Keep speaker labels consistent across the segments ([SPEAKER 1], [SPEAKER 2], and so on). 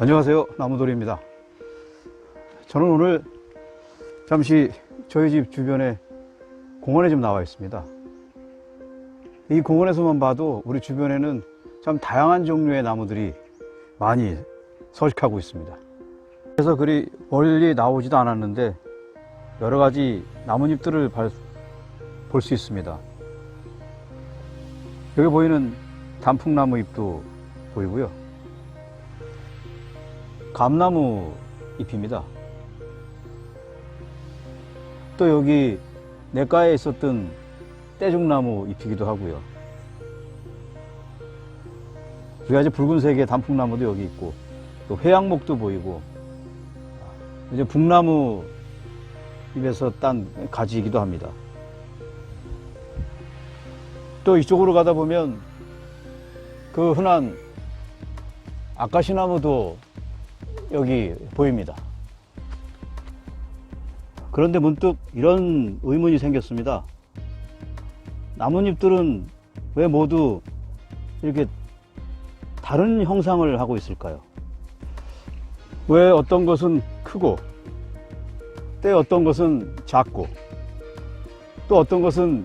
[SPEAKER 1] 안녕하세요. 나무돌이입니다. 저는 오늘 잠시 저희 집 주변에 공원에 좀 나와 있습니다. 이 공원에서만 봐도 우리 주변에는 참 다양한 종류의 나무들이 많이 서식하고 있습니다. 그래서 그리 멀리 나오지도 않았는데 여러 가지 나뭇잎들을 볼 수 있습니다. 여기 보이는 단풍나무 잎도 보이고요. 감나무 잎입니다. 또 여기 내과에 있었던 떼죽나무 잎이기도 하고요. 두 가지 붉은색의 단풍나무도 여기 있고 또 회양목도 보이고 이제 북나무 잎에서 딴 가지이기도 합니다. 또 이쪽으로 가다 보면 그 흔한 아카시나무도 여기 보입니다. 그런데 문득 이런 의문이 생겼습니다. 나뭇잎들은 왜 모두 이렇게 다른 형상을 하고 있을까요? 왜 어떤 것은 크고, 때 어떤 것은 작고, 또 어떤 것은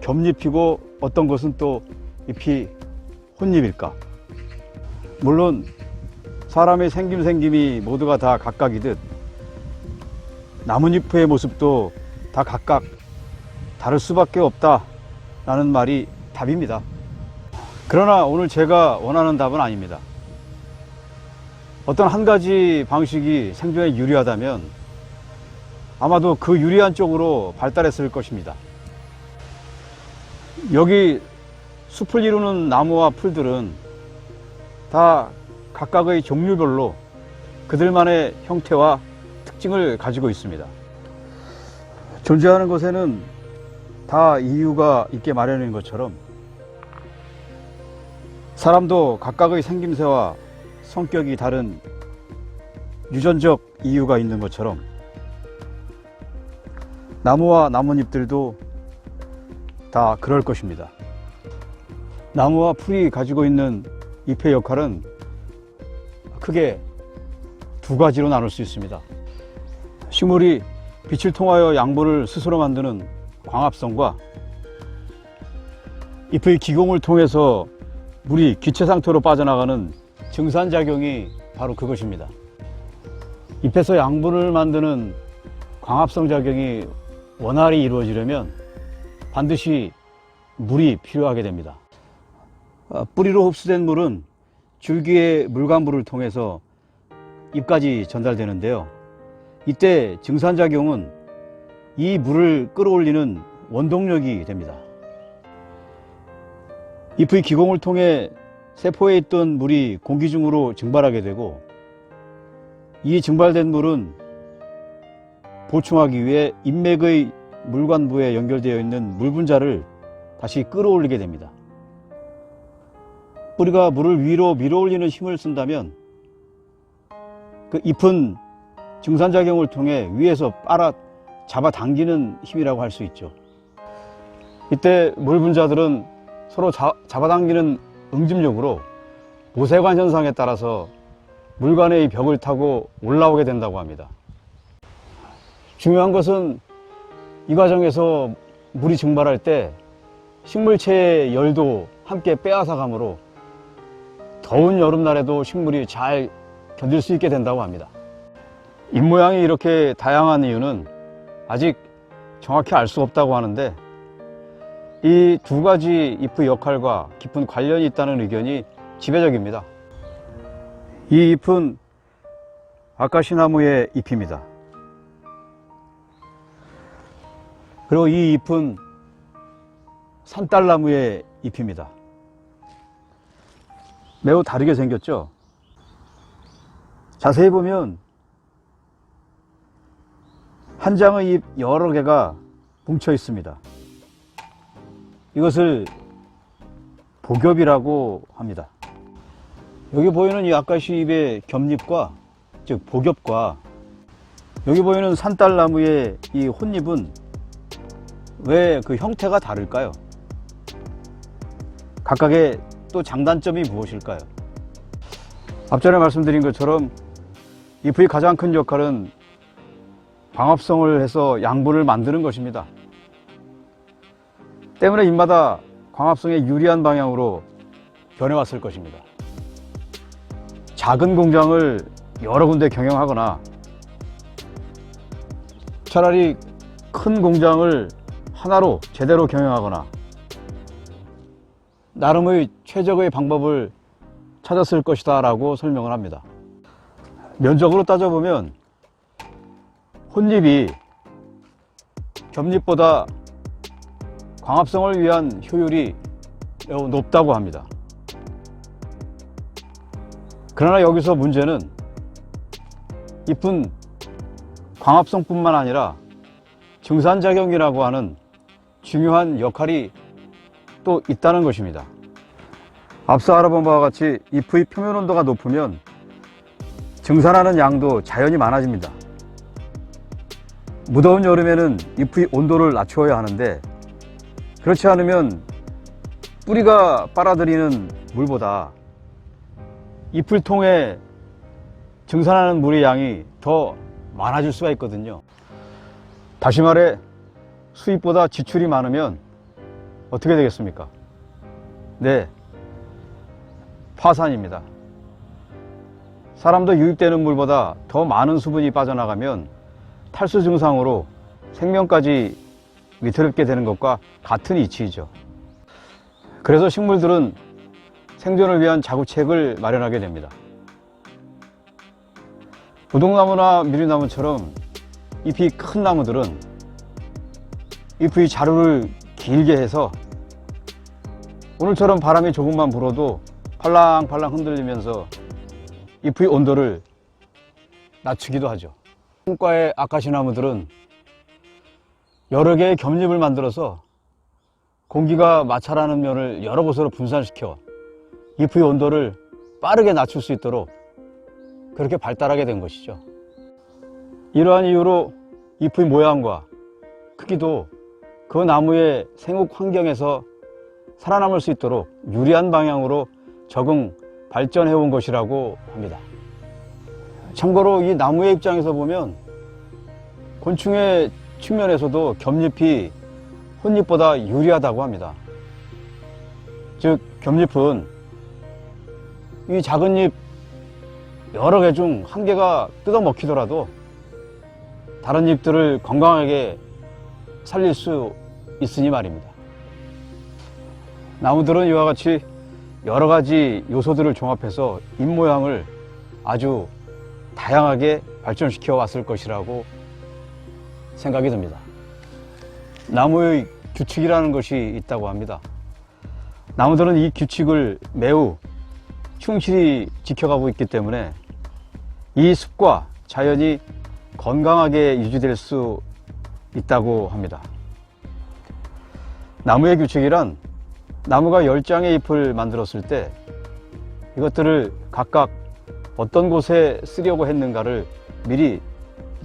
[SPEAKER 1] 겹잎이고, 어떤 것은 또 잎이 혼잎일까? 물론 사람의 생김생김이 모두가 다 각각이듯 나뭇잎의 모습도 다 각각 다를 수밖에 없다라는 말이 답입니다. 그러나 오늘 제가 원하는 답은 아닙니다. 어떤 한 가지 방식이 생존에 유리하다면 아마도 그 유리한 쪽으로 발달했을 것입니다. 여기 숲을 이루는 나무와 풀들은 다 각각의 종류별로 그들만의 형태와 특징을 가지고 있습니다. 존재하는 것에는 다 이유가 있게 마련인 것처럼 사람도 각각의 생김새와 성격이 다른 유전적 이유가 있는 것처럼 나무와 나뭇잎들도 다 그럴 것입니다. 나무와 풀이 가지고 있는 잎의 역할은 크게 두 가지로 나눌 수 있습니다. 식물이 빛을 통하여 양분을 스스로 만드는 광합성과 잎의 기공을 통해서 물이 기체 상태로 빠져나가는 증산작용이 바로 그것입니다. 잎에서 양분을 만드는 광합성 작용이 원활히 이루어지려면 반드시 물이 필요하게 됩니다. 아, 뿌리로 흡수된 물은 줄기의 물관부를 통해서 잎까지 전달되는데요. 이때 증산작용은 이 물을 끌어올리는 원동력이 됩니다. 잎의 기공을 통해 세포에 있던 물이 공기 중으로 증발하게 되고 이 증발된 물은 보충하기 위해 잎맥의 물관부에 연결되어 있는 물 분자를 다시 끌어올리게 됩니다. 뿌리가 물을 위로 밀어 올리는 힘을 쓴다면 그 잎은 증산작용을 통해 위에서 빨아 잡아당기는 힘이라고 할 수 있죠. 이때 물 분자들은 서로 자, 잡아당기는 응집력으로 모세관 현상에 따라서 물관의 벽을 타고 올라오게 된다고 합니다. 중요한 것은 이 과정에서 물이 증발할 때 식물체의 열도 함께 빼앗아 가므로 더운 여름날에도 식물이 잘 견딜 수 있게 된다고 합니다. 잎 모양이 이렇게 다양한 이유는 아직 정확히 알 수 없다고 하는데 이 두 가지 잎의 역할과 깊은 관련이 있다는 의견이 지배적입니다. 이 잎은 아카시나무의 잎입니다. 그리고 이 잎은 산딸나무의 잎입니다. 매우 다르게 생겼죠? 자세히 보면 한 장의 잎 여러 개가 뭉쳐 있습니다. 이것을 복엽이라고 합니다. 여기 보이는 이 아카시 잎의 겹잎과 즉 복엽과 여기 보이는 산딸나무의 이 혼잎은 왜 그 형태가 다를까요? 각각의 또 장단점이 무엇일까요? 앞전에 말씀드린 것처럼 잎의 가장 큰 역할은 광합성을 해서 양분을 만드는 것입니다. 때문에 잎마다 광합성에 유리한 방향으로 변해왔을 것입니다. 작은 공장을 여러 군데 경영하거나 차라리 큰 공장을 하나로 제대로 경영하거나 나름의 최적의 방법을 찾았을 것이다 라고 설명을 합니다. 면적으로 따져보면 혼잎이 겹잎보다 광합성을 위한 효율이 매우 높다고 합니다. 그러나 여기서 문제는 잎은 광합성 뿐만 아니라 증산작용이라고 하는 중요한 역할이 또 있다는 것입니다. 앞서 알아본 바와 같이 잎의 표면 온도가 높으면 증산하는 양도 자연히 많아집니다. 무더운 여름에는 잎의 온도를 낮추어야 하는데 그렇지 않으면 뿌리가 빨아들이는 물보다 잎을 통해 증산하는 물의 양이 더 많아질 수가 있거든요. 다시 말해 수입보다 지출이 많으면 어떻게 되겠습니까? 네, 파산입니다. 사람도 유입되는 물보다 더 많은 수분이 빠져나가면 탈수 증상으로 생명까지 위태롭게 되는 것과 같은 이치이죠. 그래서 식물들은 생존을 위한 자구책을 마련하게 됩니다. 부동나무나 미리나무처럼 잎이 큰 나무들은 잎의 자루를 길게 해서 오늘처럼 바람이 조금만 불어도 팔랑팔랑 흔들리면서 잎의 온도를 낮추기도 하죠. 한과의 아카시나무들은 여러 개의 겹잎을 만들어서 공기가 마찰하는 면을 여러 곳으로 분산시켜 잎의 온도를 빠르게 낮출 수 있도록 그렇게 발달하게 된 것이죠. 이러한 이유로 잎의 모양과 크기도 그 나무의 생육 환경에서 살아남을 수 있도록 유리한 방향으로 적응, 발전해 온 것이라고 합니다. 참고로 이 나무의 입장에서 보면 곤충의 측면에서도 겹잎이 혼잎보다 유리하다고 합니다. 즉, 겹잎은 이 작은 잎 여러 개 중 한 개가 뜯어 먹히더라도 다른 잎들을 건강하게 살릴 수 있으니 말입니다. 나무들은 이와 같이 여러 가지 요소들을 종합해서 잎 모양을 아주 다양하게 발전시켜 왔을 것이라고 생각이 듭니다. 나무의 규칙이라는 것이 있다고 합니다. 나무들은 이 규칙을 매우 충실히 지켜가고 있기 때문에 이 숲과 자연이 건강하게 유지될 수 있다고 합니다. 나무의 규칙이란 나무가 열장의 잎을 만들었을 때 이것들을 각각 어떤 곳에 쓰려고 했는가를 미리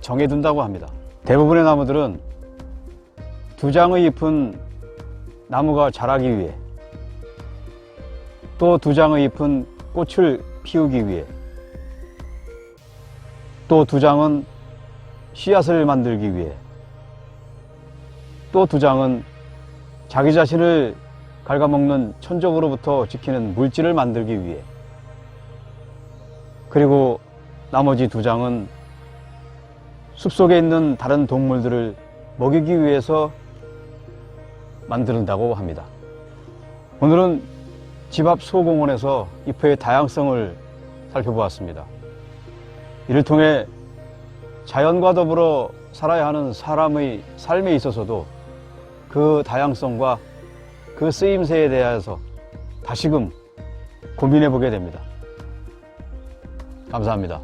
[SPEAKER 1] 정해둔다고 합니다. 대부분의 나무들은 두 장의 잎은 나무가 자라기 위해 또 두 장의 잎은 꽃을 피우기 위해 또 두 장은 씨앗을 만들기 위해 또 두 장은 자기 자신을 갉아먹는 천적으로부터 지키는 물질을 만들기 위해 그리고 나머지 두 장은 숲속에 있는 다른 동물들을 먹이기 위해서 만든다고 합니다. 오늘은 집 앞 소공원에서 잎의 다양성을 살펴보았습니다. 이를 통해 자연과 더불어 살아야 하는 사람의 삶에 있어서도 그 다양성과 그 쓰임새에 대해서 다시금 고민해 보게 됩니다. 감사합니다.